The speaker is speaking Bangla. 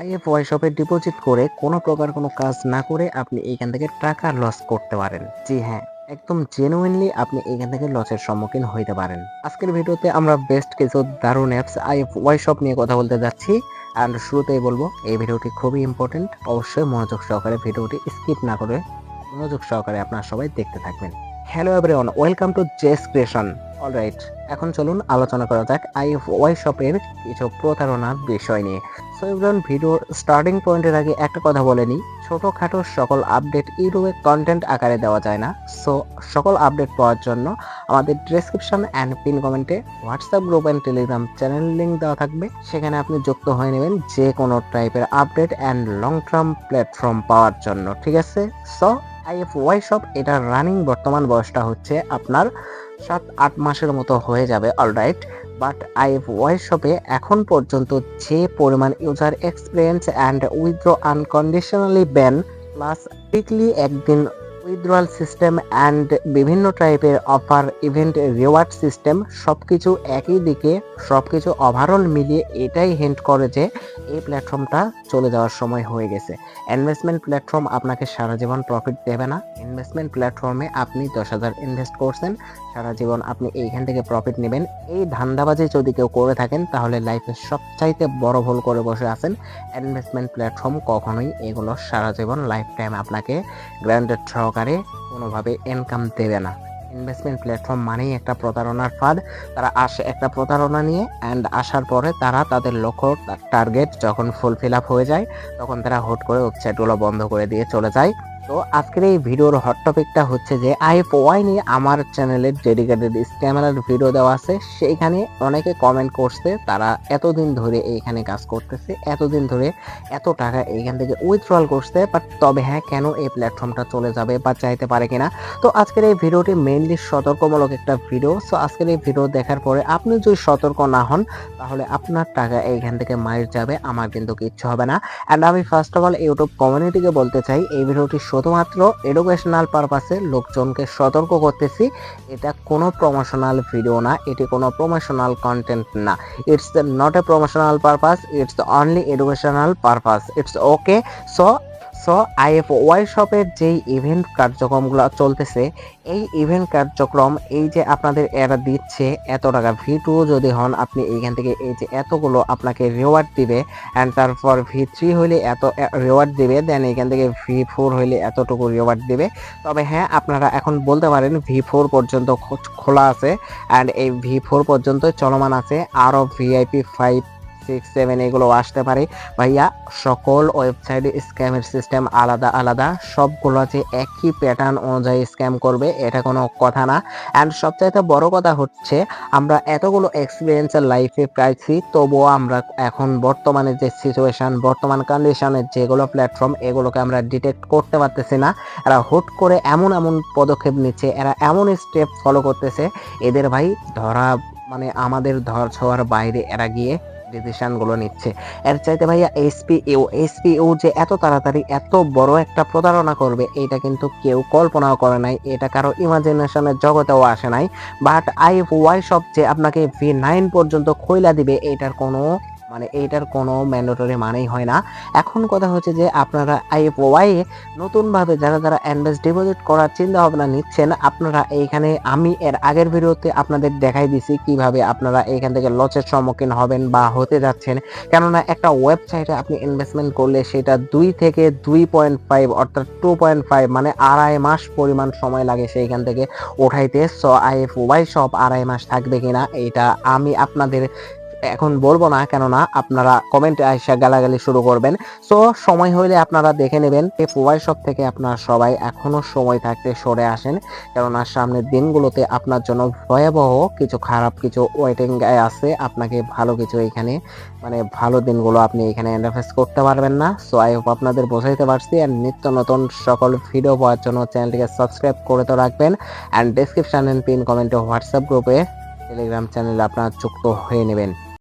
আইএফওয়াই শপে ডিপোজিট করে কোনো প্রকার কোনো কাজ না করে আপনি এখান থেকে টাকা লস করতে পারেন। জি হ্যাঁ একদম জেনুইনলি আপনি এখান থেকে লসের সম্মুখীন হইতে পারেন। আজকের ভিডিওতে আমরা বেস্ট কিছু দারুণ অ্যাপস আইএফওয়াই শপ নিয়ে কথা বলতে যাচ্ছি। অ্যান্ড শুরুতেই বলব, এই ভিডিওটি খুবই ইম্পর্টেন্ট অবশ্যই মনোযোগ সহকারে ভিডিওটি স্কিপ না করে মনোযোগ সহকারে আপনারা সবাই দেখতে থাকবেন। Hello everyone welcome to Jess creation alright এখন চলুন আলোচনা করা যাক আইএফওয়াই শপের কিছু প্রতারণার বিষয় নিয়ে। সো এভরিওয়ান, ভিডিওর স্টার্টিং পয়েন্টের আগে একটা কথা বলে নিই। ছোটোখাটো সকল আপডেট ইউটিউবে কন্টেন্ট আকারে দেওয়া যায় না। সো সকল আপডেট পাওয়ার জন্য আমাদের ডেসক্রিপশন অ্যান্ড পিন কমেন্টে WhatsApp group and Telegram channel link দেওয়া থাকবে। সেখানে আপনি যুক্ত হয়ে নেবেন যে কোনো টাইপের update and long term platform পাওয়ার জন্য। ঠিক আছে? সো আইএফ ওয়াই শপ এটা রানিং বর্তমান বয়সটা হচ্ছে আপনার সাত, আট মাসের মতো হয়ে যাবে অলরাইট বাট আইএফ ওয়াই শপে এখন পর্যন্ত যে পরিমাণ user experience and withdraw unconditionally ban plus weekly একদিন উইথড্রয়াল সিস্টেম অ্যান্ড বিভিন্ন টাইপের অফার ইভেন্ট রিওয়ার্ড সিস্টেম সব কিছু একই দিকে সব কিছু ওভারঅল মিলিয়ে এটাই হিন্ট করে যে এই প্ল্যাটফর্মটা চলে যাওয়ার সময় হয়ে গেছে। ইনভেস্টমেন্ট প্ল্যাটফর্ম আপনাকে সারা জীবন প্রফিট দেবে না। ইনভেস্টমেন্ট প্ল্যাটফর্মে আপনি দশ হাজার ইনভেস্ট করছেন, সারা জীবন আপনি এইখান থেকে প্রফিট নেবেন। এই ধান্দাবাজি যদি কেউ করে থাকেন, তাহলে লাইফে সবচাইতে বড় ভুল করে বসে আছেন ইনভেস্টমেন্ট প্ল্যাটফর্ম কখনোই এগুলো সারা জীবন লাইফ টাইম আপনাকে গ্র্যান্ডেড সহকারে কোনোভাবে ইনকাম দেবে না। ইনভেস্টমেন্ট প্ল্যাটফর্ম মানেই একটা প্রতারণার ফাঁদ। তারা আসে একটা প্রতারণা নিয়ে অ্যান্ড আসার পরে তারা তাদের লক্ষ্য টার্গেট যখন ফুলফিল আপ হয়ে যায়, তখন তারা হুট করে ওয়েবসাইটগুলো বন্ধ করে দিয়ে চলে যায়। তো আজকের এই ভিডিওর হট টপিকটা হচ্ছে যে আইএফ ওয়াই নিয়ে আমার চ্যানেলে ডেডিকেটেড স্ক্যামারের ভিডিও দেওয়া আছে। সেইখানে অনেকে কমেন্ট করছে, তারা এতদিন ধরে এইখানে কাজ করতেছে, এতদিন ধরে এত টাকা এইখান থেকে উইথড্রল করছে বাট তবে হ্যাঁ কেন এই প্ল্যাটফর্মটা চলে যাবে বা চাইতে পারে কিনা? তো আজকের এই ভিডিওটি মেইনলি সতর্কমূলক একটা ভিডিও সো আজকের এই ভিডিও দেখার পরে আপনি যদি সতর্ক না হন, তাহলে আপনার টাকা এইখান থেকে মার যাবে, আমার কিন্তু কিচ্ছু হবে না। অ্যান্ড আমি ফার্স্ট অফ অল ইউটিউব কমিউনিটিকে বলতে চাই, এই ভিডিওটি শুধুমাত্র এডুকেশনাল পারপাসে লোকজনকে সতর্ক করতেছি। এটা কোনো প্রমোশনাল ভিডিও না, এটি কোনো প্রমোশনাল কন্টেন্ট না। It's not a promotional purpose it's only educational purpose it's okay so so IF Y শপের যেই ইভেন্ট কার্যক্রমগুলো চলতেছে, এই ইভেন্ট কার্যক্রম এই যে আপনাদের এরা দিচ্ছে এত টাকা ভি টু যদি হন, আপনি এইখান থেকে এই যে এতগুলো আপনাকে রিওয়ার্ড দিবে অ্যান্ড তারপর ভি থ্রি হইলে এত রিওয়ার্ড দিবে দেন এখান থেকে ভি ফোর হইলে এতটুকু রিওয়ার্ড দিবে। তবে হ্যাঁ আপনারা এখন বলতে পারেন ভি ফোর পর্যন্ত খোলা আছে অ্যান্ড এই ভি ফোর পর্যন্ত চলমান আছে। আরও ভিআইপি ফাইভ সিক্স সেভেন এগুলো আসতে পারে। ভাইয়া, সকল ওয়েবসাইটে স্ক্যামের সিস্টেম আলাদা আলাদা। সবগুলো যে একই প্যাটার্ন অনুযায়ী স্ক্যাম করবে, এটা কোনো কথা না। অ্যান্ড সবচাইতে বড় কথা হচ্ছে, আমরা এতগুলো এক্সপিরিয়েন্সের লাইফে পাইছি, তবুও আমরা এখন বর্তমানে যে সিচুয়েশন বর্তমান কন্ডিশনের যেগুলো প্ল্যাটফর্ম এগুলোকে আমরা ডিটেক্ট করতে পারতেছি না। এরা হুট করে এমন এমন পদক্ষেপ নিচ্ছে, এরা এমন স্টেপ ফলো করতেছে। এদের ভাই, ধরা মানে আমাদের ধর ছোঁয়ার বাইরে এরা গিয়ে ডিসিশনগুলো নিচ্ছে। এর চাইতে ভাইয়া এসপিইউ এসপিইউ যে এত তাড়াতাড়ি এত বড় একটা প্রতারণা করবে, এটা কিন্তু কেউ কল্পনাও করে নাই। এটা কারও ইমাজিনেশনের জগতেও আসে নাই। বাট আই ওয়াই শপ যে আপনাকে ভি নাইন পর্যন্ত খইলা দিবে, এটার কোনো মানে এইটার কোনো ম্যান্ডেটরি মানেই হয় না। এখন কথা হচ্ছে যে আপনারা আইএফ ওয়াই নতুনভাবে যারা যারা ইনভেস্ট ডিপোজিট করার চিন্তা ভাবনা নিচ্ছেন, আপনারা এইখানে আমি এর আগের ভিডিওতে আপনাদের দেখাই দিছি কীভাবে আপনারা এইখান থেকে লসের সম্মুখীন হবেন বা হতে যাচ্ছেন। কেননা একটা ওয়েবসাইটে আপনি ইনভেস্টমেন্ট করলে সেটা দুই থেকে দুই পয়েন্ট ফাইভ অর্থাৎ টু পয়েন্ট ফাইভ মানে আড়াই মাস পরিমাণ সময় লাগে সেইখান থেকে ওঠাইতে। সো আইএফ ওয়াই সব আড়াই মাস থাকবে কিনা, এইটা আমি আপনাদের এখন বলব না, কেননা আপনারা কমেন্টে আইসা গালাগালি শুরু করবেন। সো সময় হইলে আপনারা দেখে নেবেন মোবাইল শপ থেকে আপনারা সবাই এখনও সময় থাকতে সরে আসেন, কেননা সামনের দিনগুলোতে আপনার জন্য ভয়াবহ কিছু খারাপ কিছু ওয়েটিং আছে। আপনাকে ভালো কিছু এখানে মানে ভালো দিনগুলো আপনি এখানে ইন্টারফেস করতে পারবেন না। সো আই হোপ আপনাদের বোঝাইতে পারছি। অ্যান্ড নিত্য নতুন সকল ভিডিও পাওয়ার জন্য চ্যানেলটিকে সাবস্ক্রাইব করে তো রাখবেন। অ্যান্ড ডিসক্রিপশন এন্ড পিন কমেন্টে হোয়াটসঅ্যাপ গ্রুপে টেলিগ্রাম চ্যানেলে আপনারা যুক্ত হয়ে নেবেন।